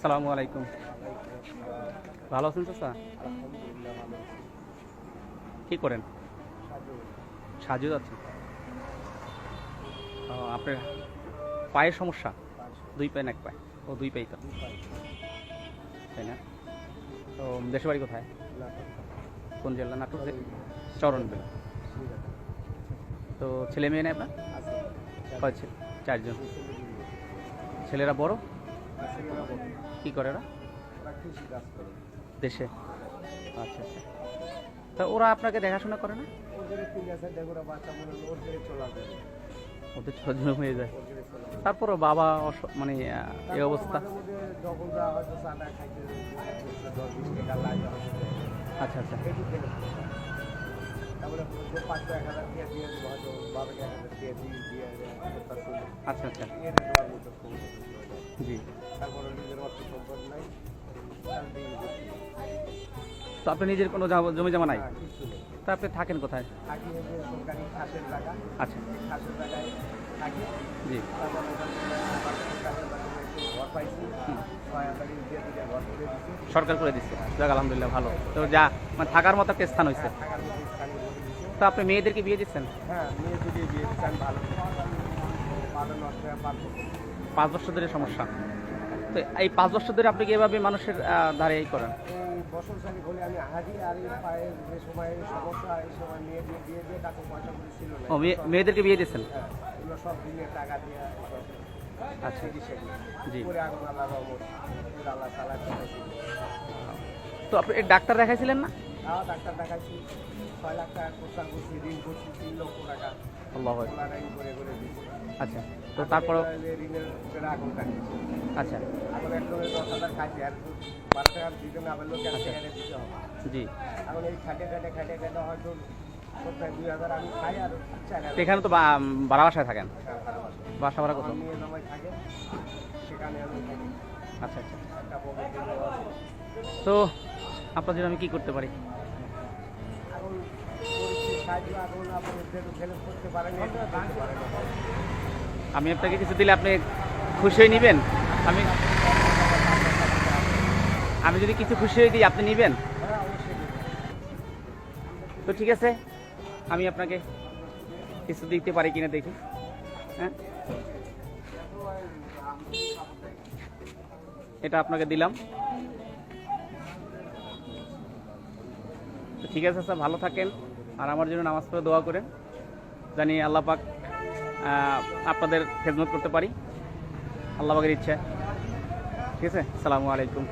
আসসালামু আলাইকুম। ভালো আছেন চাচা? কি করেন? সাজু ও, আপনার পায়ের সমস্যা? দুই পায়ে না এক পায়ে? ও দুই পাই তো। তাই না? তো দেশের বাড়ি কোথায়? কোন জেলা? নাটক চরণ বেলা তো ছেলে মেয়ে নেই আপনার? চারজন। ছেলেরা বড়? কি করে ওরা? দেশে। আচ্ছা আচ্ছা। তা ওরা আপনাকে দেখাশোনা করে না? ওদের ছোট জন্য হয়ে যায়। তারপরও বাবা মানে এই অবস্থা। আচ্ছা আচ্ছা। তারপরে আচ্ছা আচ্ছা। জি। তো আপনি নিজের কোনো জমি জমা নাই? হ্যাঁ, তা আপনি থাকেন কোথায়? আচ্ছা। জি। সরকার করে দিচ্ছে যাক আলহামদুলিল্লাহ ভালো। তো যা মানে থাকার মতো একটা স্থান হয়েছে করে তো আপনি মেয়েদেরকে বিয়ে দিচ্ছেন? হ্যাঁ মেয়ে যদি বিয়ে দিচ্ছে আমি ভালো। পাঁচ বছর। ধরে সমস্যা। তো এই পাঁচ বছর ধরে আপনি কি এভাবে মানুষের ধারে এই করেন? বছর চালিক হলে আমি আর এই পায়ের যে সময় সমস্যা এই সময় মেয়ে দিয়ে দিয়ে দিয়ে টাকা পয়সা করে ছিল না। ও মেয়ে- মেয়েদেরকে বিয়ে দিচ্ছেন হ্যাঁ, এগুলো সব দিনে টাকা দিয়ে আচ্ছা। জি। করে আগুন আল্লাহ আল্লাহ তালা তো আপনি ডাক্তার দেখাইছিলেন না? তাও ডাক্তার দেখাইছি ছয় লাখ টাকা খরচা করছি ঋণ করছি তিন লক্ষ টাকা। করে করে আচ্ছা তো ঋণের আগুন কাটিয়েছি আচ্ছা। এখন দশ হাজার খাইছি আর বারো টাকা দিতে না পারলেও ক্যাশ আচ্ছা। দিতে হবে। জি। এখন এই খাটে খাটে খাটে খাটে হয়তো এখানে তো ভাড়া বাসায় থাকেন? বাসা। বাসা ভাড়া কত? আচ্ছা আচ্ছা। তো আপনার জন্য আমি কি করতে পারি। আমি আপনাকে কিছু দিলে আপনি খুশি হয়ে নেবেন আমি আমি যদি কিছু খুশি হয়ে দিই, আপনি নেবেন। তো ঠিক আছে, আমি আপনাকে কিছু দিতে পারি কিনা দেখি হ্যাঁ এটা আপনাকে দিলাম ঠিক আছে স্যার, ভালো থাকেন আর আমার জন্য নামাজ পড়ে দোয়া করেন। জানি আল্লাহ পাক আপনাদের খেদমত করতে পারি। আল্লাহ পাকের ইচ্ছা ঠিক আছে? সালামু আলাইকুম।